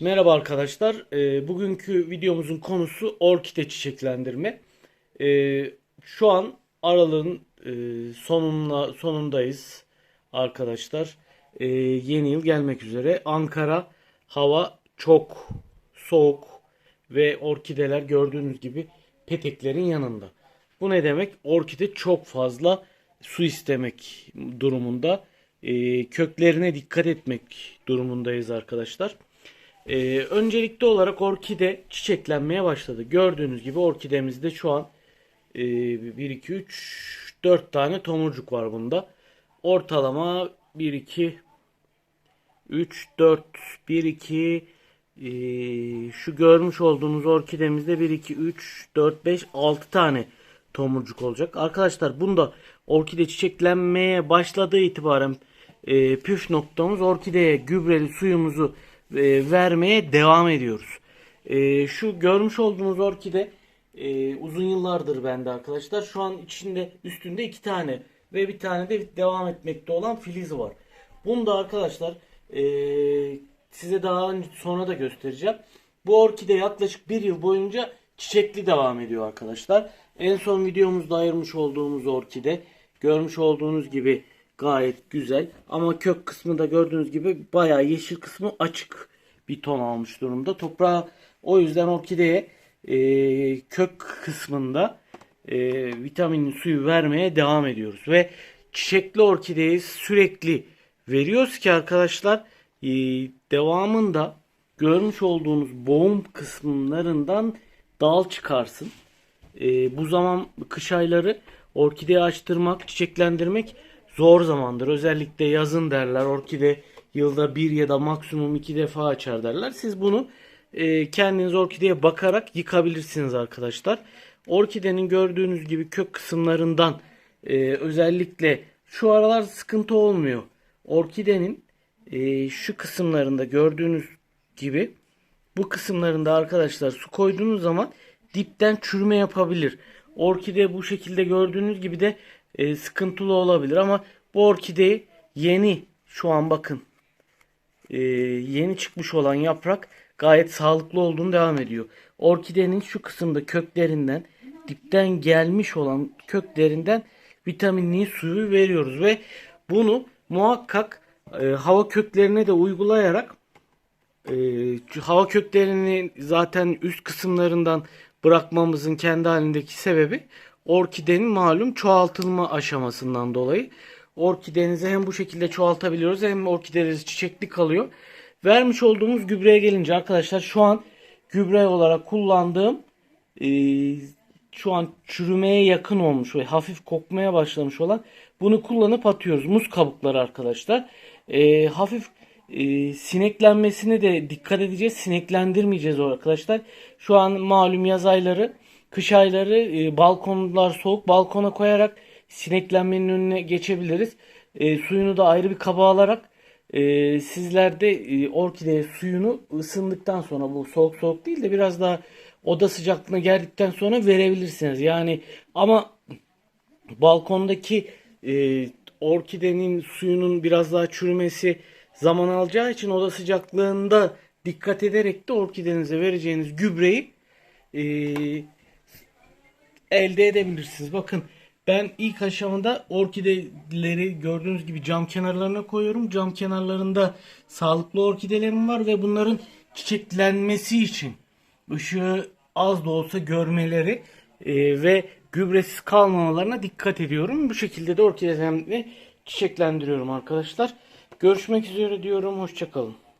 Merhaba arkadaşlar. Ee, bugünkü videomuzun konusu orkide çiçeklendirme. Ee, şu an aralığın e, sonuna, sonundayız arkadaşlar. Ee, yeni yıl gelmek üzere. Ankara hava çok soğuk ve orkideler gördüğünüz gibi peteklerin yanında. Bu ne demek? Orkide çok fazla su istemek durumunda. Ee, köklerine dikkat etmek durumundayız arkadaşlar. Ee, öncelikli olarak orkide çiçeklenmeye başladı. Gördüğünüz gibi orkidemizde şu an e, 1, 2, 3, 4 tane tomurcuk var bunda. Ortalama 1, 2, 3, 4, 1, 2, e, şu görmüş olduğunuz orkidemizde 1, 2, 3, 4, 5, 6 tane tomurcuk olacak. Arkadaşlar bunda orkide çiçeklenmeye başladığı itibaren e, püf noktamız orkideye gübreli suyumuzu e, vermeye devam ediyoruz. E, şu görmüş olduğunuz orkide e, uzun yıllardır bende arkadaşlar. Şu an içinde üstünde iki tane ve bir tane de devam etmekte olan filiz var. Bunu da arkadaşlar size daha sonra da göstereceğim. Bu orkide yaklaşık bir yıl boyunca çiçekli devam ediyor arkadaşlar. En son videomuzda ayırmış olduğumuz orkide görmüş olduğunuz gibi gayet güzel ama kök kısmı da gördüğünüz gibi bayağı yeşil kısmı açık bir ton almış durumda. Toprağa o yüzden orkideye e, kök kısmında e, vitaminli suyu vermeye devam ediyoruz ve çiçekli orkideyi sürekli veriyoruz ki arkadaşlar e, devamında görmüş olduğunuz boğum kısımlarından dal çıkarsın. E, bu zaman kış ayları orkideyi açtırmak, çiçeklendirmek zor zamandır. Özellikle yazın derler. Orkide yılda bir ya da maksimum iki defa açar derler. Siz bunu e, kendiniz orkideye bakarak yıkabilirsiniz arkadaşlar. Orkidenin gördüğünüz gibi kök kısımlarından e, özellikle şu aralar sıkıntı olmuyor. Orkidenin e, şu kısımlarında gördüğünüz gibi bu kısımlarında arkadaşlar su koyduğunuz zaman dipten çürüme yapabilir. Orkide bu şekilde gördüğünüz gibi de e, sıkıntılı olabilir ama bu orkideyi yeni şu an bakın e, yeni çıkmış olan yaprak gayet sağlıklı olduğunu devam ediyor. Orkidenin şu kısımda köklerinden dipten gelmiş olan köklerinden vitaminli suyu veriyoruz ve bunu muhakkak e, hava köklerine de uygulayarak e, hava köklerini zaten üst kısımlarından bırakmamızın kendi halindeki sebebi orkidenin malum çoğaltılma aşamasından dolayı. Orkidenizi hem bu şekilde çoğaltabiliyoruz hem orkideleriniz çiçekli kalıyor. Vermiş olduğumuz gübreye gelince arkadaşlar şu an gübre olarak kullandığım e, şu an çürümeye yakın olmuş ve hafif kokmaya başlamış olan bunu kullanıp atıyoruz. Muz kabukları arkadaşlar. E, hafif e, sineklenmesine de dikkat edeceğiz. Sineklendirmeyeceğiz arkadaşlar. Şu an malum yaz ayları, kış ayları e, balkonlar soğuk. Balkona koyarak sineklenmenin önüne geçebiliriz. E, suyunu da ayrı bir kaba alarak e, sizler de e, orkideye suyunu ısındıktan sonra bu soğuk soğuk değil de biraz daha oda sıcaklığına geldikten sonra verebilirsiniz. Yani ama balkondaki e, orkidenin suyunun biraz daha çürümesi zaman alacağı için oda sıcaklığında dikkat ederek de orkidenize vereceğiniz gübreyi e, elde edebilirsiniz. Bakın ben ilk aşamada orkideleri gördüğünüz gibi cam kenarlarına koyuyorum. Cam kenarlarında sağlıklı orkidelerim var ve bunların çiçeklenmesi için ışığı az da olsa görmeleri e, ve gübresiz kalmamalarına dikkat ediyorum. Bu şekilde de orkidelerimi çiçeklendiriyorum arkadaşlar. Görüşmek üzere diyorum. Hoşçakalın.